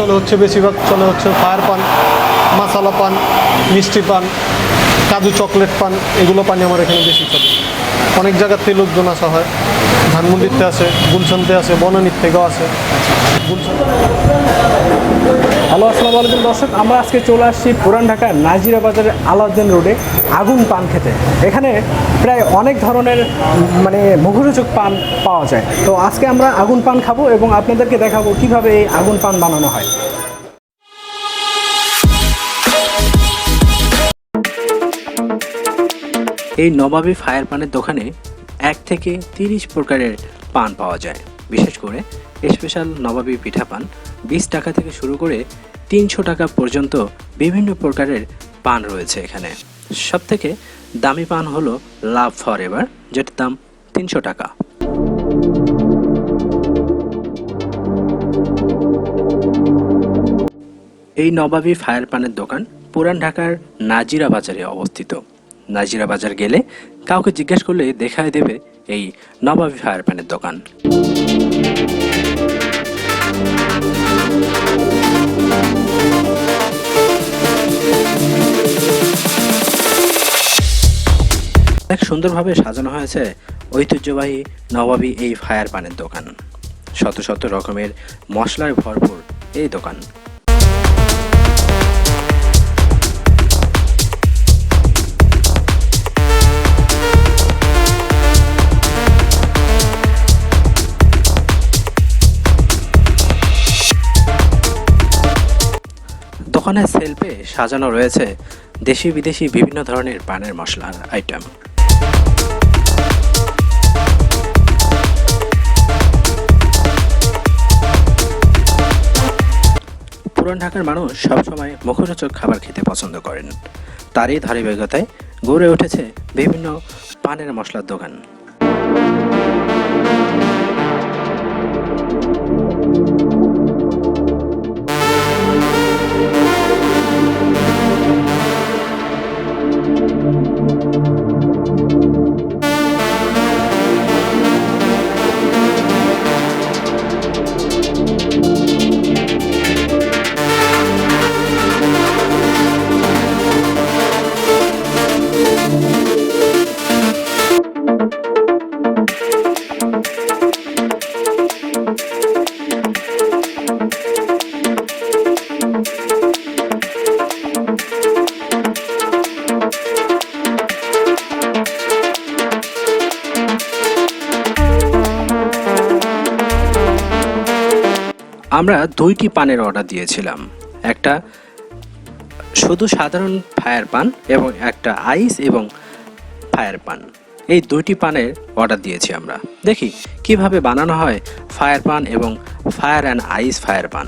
চলে হচ্ছে বেশিরভাগ, চলে হচ্ছে ফায়ার পান মাসালা পান, মিষ্টি পান, কাজু চকলেট পান, এগুলো পানি আমার এখানে বেশি চলে। অনেক জায়গার জায়গাতে লোকজন আসা হয়। ধানমন্ডিতে আছে, গুলশানতে আছে, বনানীর থেকেও আছে। গুলশান হ্যালো, আসসালামু আলাইকুম দর্শক, আমরা আজকে চলে আসছি পুরান ঢাকার নাজিরা বাজারের আলাউদ্দিন রোডে আগুন পান খেতে। এখানে প্রায় অনেক ধরনের মানে মুখরোচক পান পাওয়া যায়। তো আজকে আমরা আগুন পান খাব এবং আপনাদেরকে দেখাবো কীভাবে এই আগুন পান বানানো হয়। এই নবাবী ফায়ার পানের দোকানে এক থেকে তিরিশ প্রকারের পান পাওয়া যায়। বিশেষ করে স্পেশাল নবাবী পিঠা পান বিশ টাকা থেকে শুরু করে তিনশো টাকা পর্যন্ত বিভিন্ন প্রকারের পান রয়েছে এখানে। সব থেকে দামি পান হলো লাভ ফর এভার, যেটার দাম তিনশো টাকা। এই নবাবী ফায়ার পানের দোকান পুরান ঢাকার নাজিরা বাজারে অবস্থিত। নাজিরা বাজার গেলে কাউকে জিজ্ঞেস করলে দেখায় দেবে এই নবাবী ফায়ার পানের দোকান। অনেক সুন্দরভাবে সাজানো হয়েছে ঐতিহ্যবাহী নবাবী এই ফায়ার পানের দোকান। শত শত রকমের মশলায় ভরপুর এই দোকান। দোকানের সেলফে সাজানো রয়েছে দেশি বিদেশি বিভিন্ন ধরনের পানের মশলার আইটেম পুরান ঢাকার মানুষ সবসময় মুখরোচক খাবার খেতে পছন্দ করেন। তারই ধারাবাহিকতায় গড়ে উঠেছে বিভিন্ন পানের মশলার দোকান। আমরা দুইটি পানের অর্ডার দিয়েছিলাম। একটা শুধু সাধারণ ফায়ার পান এবং একটা আইস এবং ফায়ার পান। এই দুইটি পানের অর্ডার দিয়েছি আমরা। দেখি, কীভাবে বানানো হয় ফায়ার পান এবং ফায়ার অ্যান্ড আইস ফায়ার পান।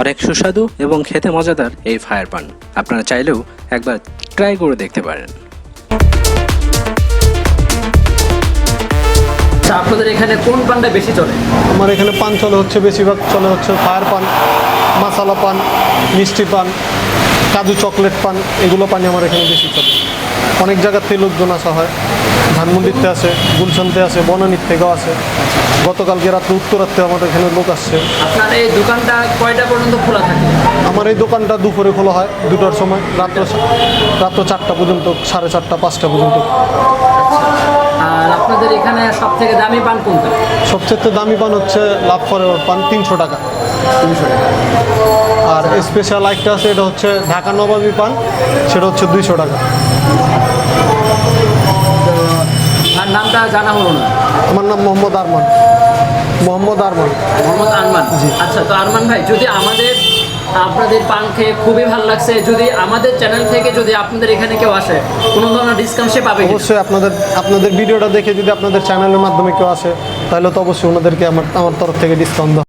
অনেক সুস্বাদু এবং খেতে মজাদার এই ফায়ার পান। আপনারা চাইলেও একবার ট্রাই করে দেখতে পারেন। আচ্ছা আপনাদের এখানে কোন পানটা বেশি চলে? আমার এখানে পান চলে হচ্ছে বেশিরভাগ চলে হচ্ছে ফায়ার পান মশালা পান মিষ্টি পান কাজু চকলেট পান এগুলো পানি আমার এখানে বেশি চলে। অনেক জায়গার থেকে লোকজন আসা হয়। ধানমন্ডিতে আছে গুলশানতে আছে বনানীর থেকেও আছে। গতকালকে রাত্রে উত্তরাত্রে আমাদের এখানে লোক আসছে। আপনার এই দোকানটা কয়টা পর্যন্ত খোলা থাকে? আমার এই দোকানটা দুপুরে খোলা হয় দুটোর সময়। রাত্র রাত্র চারটা পর্যন্ত সাড়ে চারটা পাঁচটা পর্যন্ত। আর আপনাদের এখানে সব থেকে দামি পান কোনটা? সবচেয়ে দামি পান হচ্ছে লাভ ফর পান তিনশো টাকা। তিনশো টাকা। আর স্পেশাল একটা আছে এটা হচ্ছে ঢাকা নবাবী পান সেটা হচ্ছে দুইশো টাকা। আর নামটা জানা হলো না। আমার নাম মোহাম্মদ আরমান। মোহাম্মদ আরমান। মোহাম্মদ আরমান? আচ্ছা তো আরমান ভাই যদি আমাদের আপনাদের পান খেয়ে খুবই ভালো লাগছে যদি আমাদের চ্যানেল থেকে যদি আপনাদের এখানে কেউ আসে কোনো ধরনের ডিসকাউন্ট সে পাবে অবশ্যই আপনাদের আপনাদের ভিডিওটা দেখে যদি আপনাদের চ্যানেলের মাধ্যমে কেউ আসে তাহলে তো অবশ্যই ওনাদেরকে আমার আমার তরফ থেকে ডিসকাউন্ট